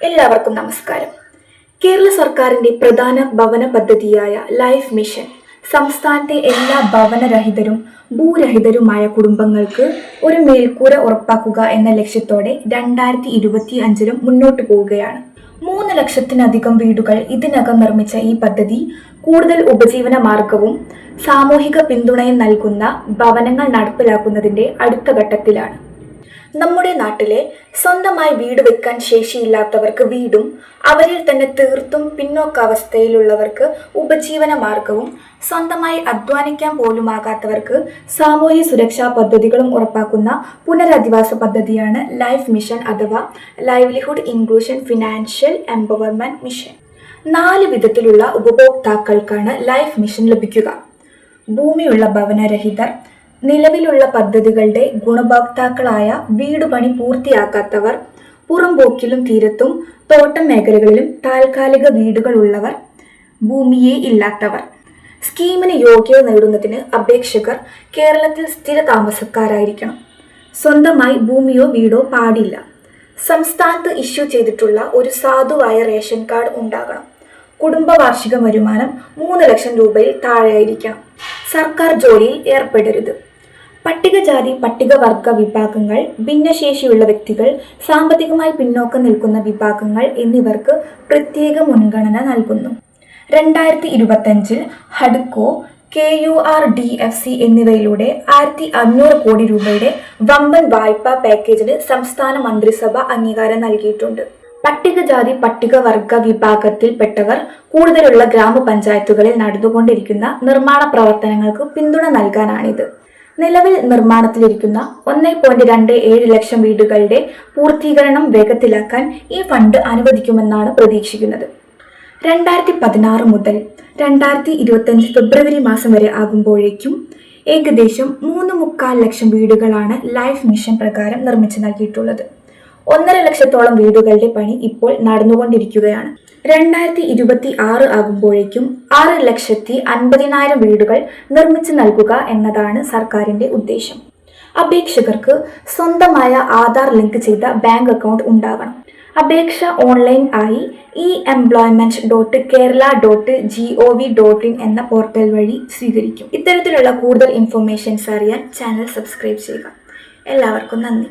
എല്ലാവർക്കും നമസ്കാരം. കേരള സർക്കാരിന്റെ പ്രധാന ഭവന പദ്ധതിയായ ലൈഫ് മിഷൻ സംസ്ഥാനത്തെ എല്ലാ ഭവനരഹിതരും ഭൂരഹിതരുമായ കുടുംബങ്ങൾക്ക് ഒരു മേൽക്കൂര ഉറപ്പാക്കുക എന്ന ലക്ഷ്യത്തോടെ രണ്ടായിരത്തി ഇരുപത്തി അഞ്ചിലും മുന്നോട്ട് പോവുകയാണ്. മൂന്ന് ലക്ഷത്തിനധികം വീടുകൾ ഇതിനകം നിർമ്മിച്ച ഈ പദ്ധതി കൂടുതൽ ഉപജീവന മാർഗവും സാമൂഹിക പിന്തുണയും നൽകുന്ന ഭവനങ്ങൾ നടപ്പിലാക്കുന്നതിന്റെ അടുത്ത ഘട്ടത്തിലാണ്. നമ്മുടെ നാട്ടിലെ സ്വന്തമായി വീട് വെക്കാൻ ശേഷിയില്ലാത്തവർക്ക് വീടും അവരിൽ തന്നെ തീർത്തും പിന്നോക്കാവസ്ഥയിലുള്ളവർക്ക് ഉപജീവന മാർഗവും സ്വന്തമായി അധ്വാനിക്കാൻ പോലുമാകാത്തവർക്ക് സാമൂഹ്യ സുരക്ഷാ പദ്ധതികളും ഉറപ്പാക്കുന്ന പുനരധിവാസ പദ്ധതിയാണ് ലൈഫ് മിഷൻ അഥവാ livelihood inclusion financial empowerment mission. നാല് വിധത്തിലുള്ള ഉപഭോക്താക്കൾക്കാണ് ലൈഫ് മിഷൻ ലഭിക്കുക. ഭൂമിയുള്ള ഭവനരഹിതർ നിലവിലുള്ള പദ്ധതികളുടെ ഗുണഭോക്താക്കളായ വീടുപണി പൂർത്തിയാക്കാത്തവർ പുറംപോക്കിലും തീരത്തും തോട്ടം മേഖലകളിലും താൽക്കാലിക വീടുകൾ ഉള്ളവർ ഭൂമിയെ ഇല്ലാത്തവർ. സ്കീമിന് യോഗ്യത നേടുന്നതിന് അപേക്ഷകർ കേരളത്തിൽ സ്ഥിര താമസക്കാരായിരിക്കണം. സ്വന്തമായി ഭൂമിയോ വീടോ പാടില്ല. സംസ്ഥാനത്ത് ഇഷ്യൂ ചെയ്തിട്ടുള്ള ഒരു സാധുവായ റേഷൻ കാർഡ് ഉണ്ടാകണം. കുടുംബ വാർഷിക വരുമാനം മൂന്ന് ലക്ഷം രൂപയിൽ താഴെയായിരിക്കണം. സർക്കാർ ജോലിയിൽ ഏർപ്പെടരുത്. പട്ടികജാതി പട്ടികവർഗ വിഭാഗങ്ങൾ ഭിന്നശേഷിയുള്ള വ്യക്തികൾ സാമ്പത്തികമായി പിന്നോക്കം നിൽക്കുന്ന വിഭാഗങ്ങൾ എന്നിവർക്ക് പ്രത്യേക മുൻഗണന നൽകുന്നു. രണ്ടായിരത്തി ഇരുപത്തഞ്ചിൽ ഹഡ്കോ K U R D F C എന്നിവയിലൂടെ ആയിരത്തി അഞ്ഞൂറ് കോടി രൂപയുടെ വമ്പൻ വായ്പാ പാക്കേജിന് സംസ്ഥാന മന്ത്രിസഭ അംഗീകാരം നൽകിയിട്ടുണ്ട്. പട്ടികജാതി പട്ടികവർഗ വിഭാഗത്തിൽപ്പെട്ടവർ കൂടുതലുള്ള ഗ്രാമപഞ്ചായത്തുകളിൽ നടന്നുകൊണ്ടിരിക്കുന്ന നിർമ്മാണ പ്രവർത്തനങ്ങൾക്ക് പിന്തുണ നൽകാനാണിത്. നിലവിൽ നിർമ്മാണത്തിലിരിക്കുന്ന ഒന്നേ പോയിന്റ് രണ്ട് ഏഴ് ലക്ഷം വീടുകളുടെ പൂർത്തീകരണം വേഗത്തിലാക്കാൻ ഈ ഫണ്ട് അനുവദിക്കുമെന്നാണ് പ്രതീക്ഷിക്കുന്നത്. രണ്ടായിരത്തി പതിനാറ് മുതൽ രണ്ടായിരത്തി ഇരുപത്തഞ്ച് ഫെബ്രുവരി മാസം വരെ ആകുമ്പോഴേക്കും ഏകദേശം മൂന്ന് മുക്കാൽ ലക്ഷം വീടുകളാണ് ലൈഫ് മിഷൻ പ്രകാരം നിർമ്മിച്ചു നൽകിയിട്ടുള്ളത്. ഒന്നര ലക്ഷത്തോളം വീടുകളുടെ പണി ഇപ്പോൾ നടന്നുകൊണ്ടിരിക്കുകയാണ്. രണ്ടായിരത്തി ഇരുപത്തി ആറ് ആകുമ്പോഴേക്കും ആറ് ലക്ഷത്തി അൻപതിനായിരം വീടുകൾ നിർമ്മിച്ചു നൽകുക എന്നതാണ് സർക്കാരിന്റെ ഉദ്ദേശം. അപേക്ഷകർക്ക് സ്വന്തമായ ആധാർ ലിങ്ക് ചെയ്ത ബാങ്ക് അക്കൗണ്ട് ഉണ്ടാകണം. അപേക്ഷ ഓൺലൈൻ ആയി e employment dot Kerala dot G O V dot in എന്ന പോർട്ടൽ വഴി സ്വീകരിക്കും. ഇത്തരത്തിലുള്ള കൂടുതൽ ഇൻഫർമേഷൻസ് അറിയാൻ ചാനൽ സബ്സ്ക്രൈബ് ചെയ്യുക. എല്ലാവർക്കും നന്ദി.